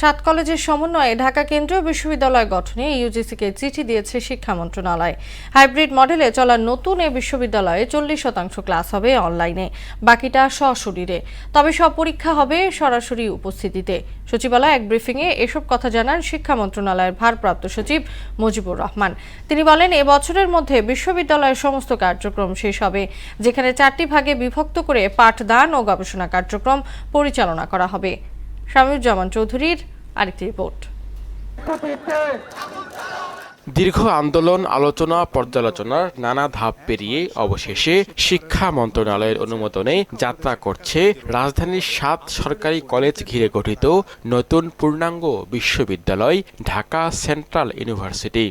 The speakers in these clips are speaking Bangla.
সাত কলেজের সমন্বয়ে ঢাকা কেন্দ্রীয় বিশ্ববিদ্যালয় গঠনে ইউজিসিকে চিঠি দিয়েছে শিক্ষা মন্ত্রণালয়। হাইব্রিড মডেলে চলা নতুন এ বিশ্ববিদ্যালয়ে চল্লিশ শতাংশ ক্লাস হবে অনলাইনে, বাকিটা সশরীরে। তবে সব পরীক্ষা হবে সরাসরি উপস্থিতিতে। সচিবালয় এক ব্রিফিংয়ে এসব কথা জানান শিক্ষা মন্ত্রণালয়ের ভারপ্রাপ্ত সচিব মুজিবুর রহমান। তিনি বলেন, এ বছরের মধ্যে বিশ্ববিদ্যালয়ের সমস্ত কার্যক্রম শেষ হবে, যেখানে চারটি ভাগে বিভক্ত করে পাঠদান ও গবেষণা কার্যক্রম পরিচালনা করা হবে। শামীউজ্জামান চৌধুরীর আরেকটি রিপোর্ট। দীর্ঘ আন্দোলন, আলোচনা, পর্যালোচনার নানা ধাপ পেরিয়ে অবশেষে শিক্ষা মন্ত্রণালয়ের অনুমোদনে যাত্রা করছে রাজধানীর সাত সরকারি কলেজ ঘিরে গঠিত নতুন পূর্ণাঙ্গ বিশ্ববিদ্যালয়, ঢাকা সেন্ট্রাল ইউনিভার্সিটি।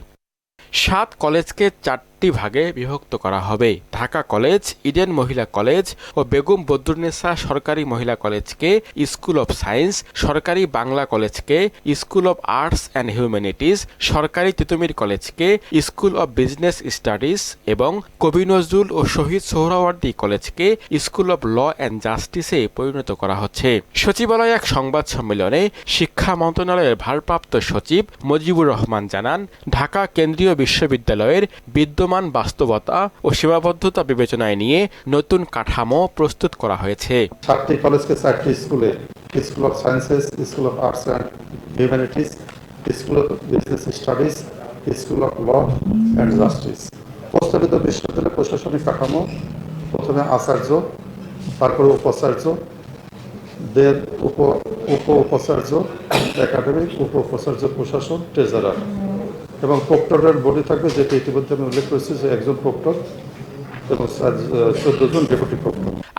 সাত কলেজকে চারটি ভাগে বিভক্ত করা হবে। ঢাকা কলেজ, ইডেন মহিলা কলেজ ও বেগম বদরুন্নেসা সরকারি মহিলা কলেজকে স্কুল অব সায়েন্স, সরকারি বাংলা কলেজকে school of arts and humanities সরকারি তিতুমির কলেজকে স্কুল অব বিজনেস স্টাডিজ এবং কবি নজরুল ও শহীদ সোহরাওয়ার্দী কলেজকে স্কুল অব ল অ্যান্ড জাস্টিসে পরিণত করা হচ্ছে। সচিবালয়ে এক সংবাদ সম্মেলনে শিক্ষা মন্ত্রণালয়ের ভারপ্রাপ্ত সচিব মুজিবুর রহমান জানান, ঢাকা কেন্দ্রীয় বিশ্ববিদ্যালয়ের বিদ্যমান বাস্তবতা ও সীমাবদ্ধতা বিবেচনায় নিয়ে নতুন কাঠামো প্রস্তুত করা হয়েছে। সাতটি কলেজকে চারটি স্কুলে, school of sciences, school of arts and humanities, school of business studies, school of law and justice. প্রস্তাবিত বিশ্ববিদ্যালয় প্রশাসনিক কাঠামো, প্রথমে আচার্য, তারপরে উপাচার্য দের উপ উপ, উপাচার্য, একাডেমিক, উপ, উপাচার্য প্রশাসন ট্রেজারার। এবং প্রক্টরের বডি থাকবে যেটি ইতিমধ্যে আমি উল্লেখ করেছি যে একজন প্রক্টর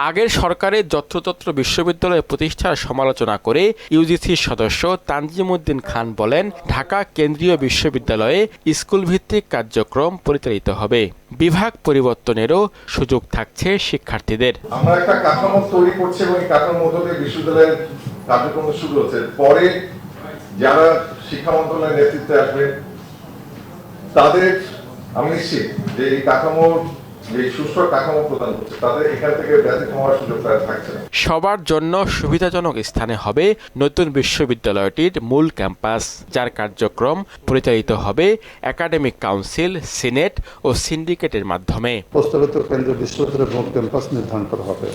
আগের সরকারের যত্রতত্র বিশ্ববিদ্যালয় প্রতিষ্ঠার সমালোচনা করে ইউজিসির সদস্য তানজিমুদ্দিন খান বলেন ঢাকা কেন্দ্রীয় বিশ্ববিদ্যালয়ে স্কুল ভিত্তিক কার্যক্রম পরিচালিত হবে। বিভাগ পরিবর্তনেরও সুযোগ থাকছে শিক্ষার্থীদের। আমরা একটা কাঠামো তৈরি করছি এবং এই কাঠামোর মধ্য দিয়ে বিশ্ববিদ্যালয়ের কার্যক্রম শুরু হচ্ছে। পরে যারা শিক্ষা মন্ত্রণালয়ের নেতৃত্বে আসবে তাদের আমি নিশ্চিত যে এই কাঠামোর সবার জন্য সুবিধাজনক স্থানে হবে নতুন বিশ্ববিদ্যালয়টির মূল ক্যাম্পাস যার কার্যক্রম পরিচালিত হবে একাডেমিক কাউন্সিল সিনেট ও সিন্ডিকেটের মাধ্যমে। প্রস্তাবিত কেন্দ্রীয় বিশ্ববিদ্যালয়ের মূল ক্যাম্পাস নির্ধারণ করা হবে।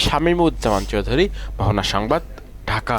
শামীমুজ্জামান চৌধুরী মহনা সংবাদ ঢাকা।